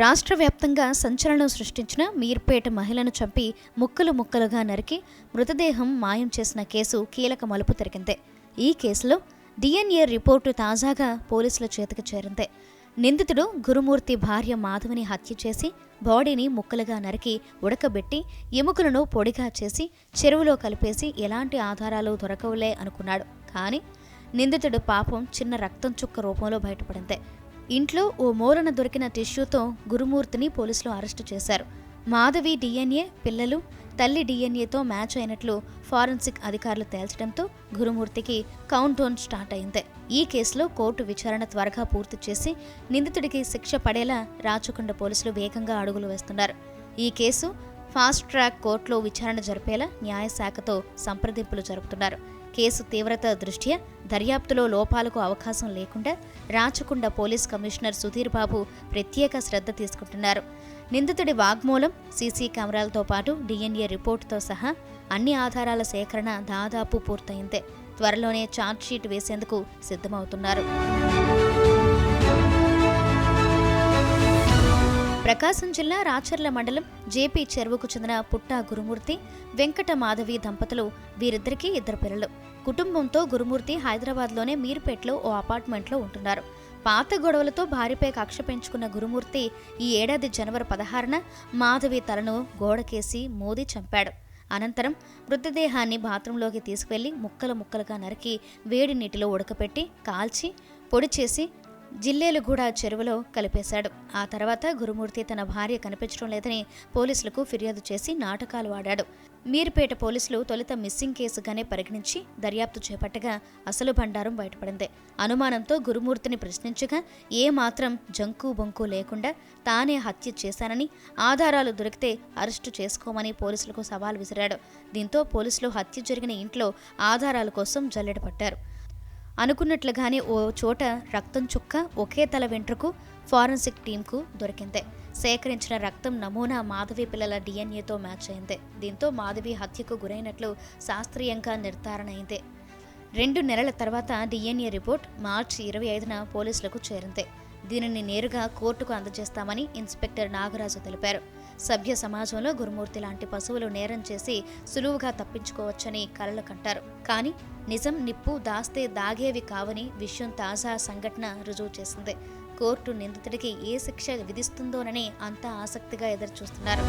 రాష్ట్ర వ్యాప్తంగా సంచలనం సృష్టించిన మీర్పేట మహిళను చంపి ముక్కలు ముక్కలుగా నరికి మృతదేహం మాయం చేసిన కేసు కీలక మలుపు తిరిగింది. ఈ కేసులో డిఎన్ఏ రిపోర్టు తాజాగా పోలీసుల చేతికి చేరింది. నిందితుడు గురుమూర్తి భార్య మాధవిని హత్య చేసి బాడీని ముక్కలుగా నరికి ఉడకబెట్టి ఎముకలను పొడిగా చేసి చెరువులో కలిపేసి ఎలాంటి ఆధారాలు దొరకవులే అనుకున్నాడు. కానీ నిందితుడు పాపం చిన్న రక్తం చుక్క రూపంలో బయటపడింది. ఇంట్లో ఓ మూలన దొరికిన టిష్యూతో గురుమూర్తిని పోలీసులు అరెస్టు చేశారు. మాధవి డిఎన్ఏ పిల్లలు తల్లి డిఎన్ఏతో మ్యాచ్ అయినట్లు ఫారెన్సిక్ అధికారులు తేల్చడంతో గురుమూర్తికి కౌంట్ డౌన్ స్టార్ట్ అయింది. ఈ కేసులో కోర్టు విచారణ త్వరగా పూర్తి చేసి నిందితుడికి శిక్ష పడేలా రాచకొండ పోలీసులు వేగంగా అడుగులు వేస్తున్నారు. ఈ కేసు ఫాస్ట్ ట్రాక్ కోర్టులో విచారణ జరిపేలా న్యాయశాఖతో సంప్రదింపులు జరుపుతున్నారు. కేసు తీవ్రత దృష్ట్యా దర్యాప్తులో లోపాలకు అవకాశం లేకుండా రాచకొండ పోలీస్ కమిషనర్ సుధీర్ బాబు ప్రత్యేక శ్రద్ధ తీసుకుంటున్నారు. నిందితుడి వాగ్మూలం సీసీ కెమెరాలతో పాటు డిఎన్ఏ రిపోర్టుతో సహా అన్ని ఆధారాల సేకరణ దాదాపు పూర్తయిందే. త్వరలోనే ఛార్జ్షీట్ వేసేందుకు సిద్ధమవుతున్నారు. ప్రకాశం జిల్లా రాచర్ల మండలం జేపీ చెరువుకు చెందిన పుట్టా గురుమూర్తి వెంకట మాధవి దంపతులు వీరిద్దరికీ ఇద్దరు పిల్లలు. కుటుంబంతో గురుమూర్తి హైదరాబాద్లోనే మీర్పేట్లో ఓ అపార్ట్మెంట్లో ఉంటున్నారు. పాత గొడవలతో భార్యపై కక్ష పెంచుకున్న గురుమూర్తి ఈ ఏడాది జనవరి పదహారున మాధవి తలను గోడకేసి మోదీ చంపాడు. అనంతరం మృతదేహాన్ని బాత్రూంలోకి తీసుకువెళ్ళి ముక్కలు ముక్కలుగా నరికి వేడి నీటిలో ఉడకపెట్టి కాల్చి పొడి చేసి జిల్లేలుగూడ చెరువులో కలిపేశాడు. ఆ తర్వాత గురుమూర్తి తన భార్య కనిపించడం లేదని పోలీసులకు ఫిర్యాదు చేసి నాటకాలు ఆడాడు. మీర్పేట పోలీసులు తొలుత మిస్సింగ్ కేసుగానే పరిగణించి దర్యాప్తు చేపట్టగా అసలు భండారం బయటపడింది. అనుమానంతో గురుమూర్తిని ప్రశ్నించగా ఏ మాత్రం జంకు బొంకు లేకుండా తానే హత్య చేశానని ఆధారాలు దొరికితే అరెస్టు చేసుకోమని పోలీసులకు సవాల్ విసిరాడు. దీంతో పోలీసులు హత్య జరిగిన ఇంట్లో ఆధారాల కోసం జల్లెడ పట్టారు. అనుకున్నట్లుగానే ఓ చోట రక్తం చుక్క ఒకే తల వెంట్రుకు ఫారెన్సిక్ టీంకు దొరికింది. సేకరించిన రక్తం నమూనా మాధవి పిల్లల డిఎన్ఏతో మ్యాచ్ అయింది. దీంతో మాధవి హత్యకు గురైనట్లు శాస్త్రీయంగా నిర్ధారణ అయింది. రెండు నెలల తర్వాత డిఎన్ఏ రిపోర్ట్ మార్చి ఇరవై ఐదున పోలీసులకు చేరింది. దీనిని నేరుగా కోర్టుకు అందజేస్తామని ఇన్స్పెక్టర్ నాగరాజు తెలిపారు. సభ్య సమాజంలో గురుమూర్తి లాంటి పశువులు నేరం చేసి సులువుగా తప్పించుకోవచ్చని కలలు కంటారు. కానీ నిజం నిప్పు దాస్తే దాగేవి కావని విషయం తాజా సంఘటన రుజువు చేసింది. కోర్టు నిందితుడికి ఏ శిక్ష విధిస్తుందోనని అంతా ఆసక్తిగా ఎదురుచూస్తున్నారు.